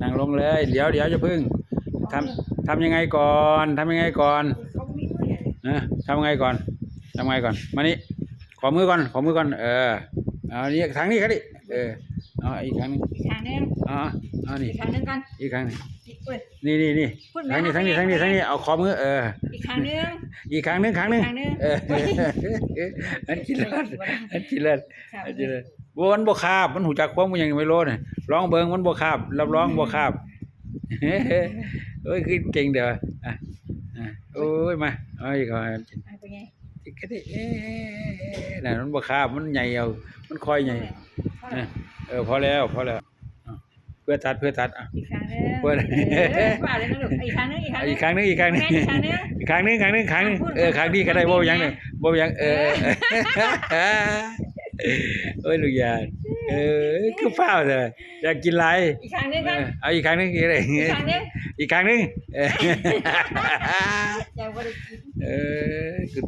นั่งลงเลย เดี๋ยวเดี๋ยวจะพึ่งทำทำยังไงก่อนทำยังไงก่อนเขามีมือเนี่ยนะทำยังไงก่อนทำยังไงก่อน มานี่ขอมือก่อน ขอมือก่อน เออเอานี่ทางนี้ครับดิเออเอาอีกครั้งหนึงอีกทางหนึงเอาเอานี่อีกทางหนึงกันอีกครั้งหนึงอีกเอ้ยนี่นี่นี่พูดทางนี้แม่ทางนี้ทาทางงนี้นี้ทางนี้เอาขอมือเอออีกทางหนึงอีกครั้งหนึงครั้งหนึงครั้งหนึ่งเอออันกินเลิศอันกินเลิศครับอันกินเลิศ บ่มันบ่คาบ มันหูจักความมันยังไม่รู้น่ะร้องเบิ่งมันบ่คาบรับรองบ่คาบเอ้ยคือเก่งเด้ออะอะโอ้ยมาเอาอีกเอาอะเป็นไงอีกก็ได้เอ๊ะนั่นมันบ่คาบมันใหญ่เอามันคอยใหญ่เท่าไหร่เออพอแล้วพอแล้วเอาเพื่อตัดเพื่อตัดอะอีกทางหนึงเปิดเออว่าเลยนะลูกอีกทางหนึงอีกทางหนึอีงกครั้งหนึงอีกครั้งหนึงแม่อีกครั้งหนึ่งอีกครั้งหนึงครั้งหนึงครั้งหนึงพูดเออครั้งนี้ก็ได้พูบ่ดยังนะเลยบ่ยังเออ เอ้ยลูกยานเออคือเฝ้าวเด้ออยากกินไรอีกทางหนึงเอกันอเอาอีกครั้งหนึงอีกเลยอีกทางหนึงอีกครั้งหนึงเออยังบ่ได้กิน เออ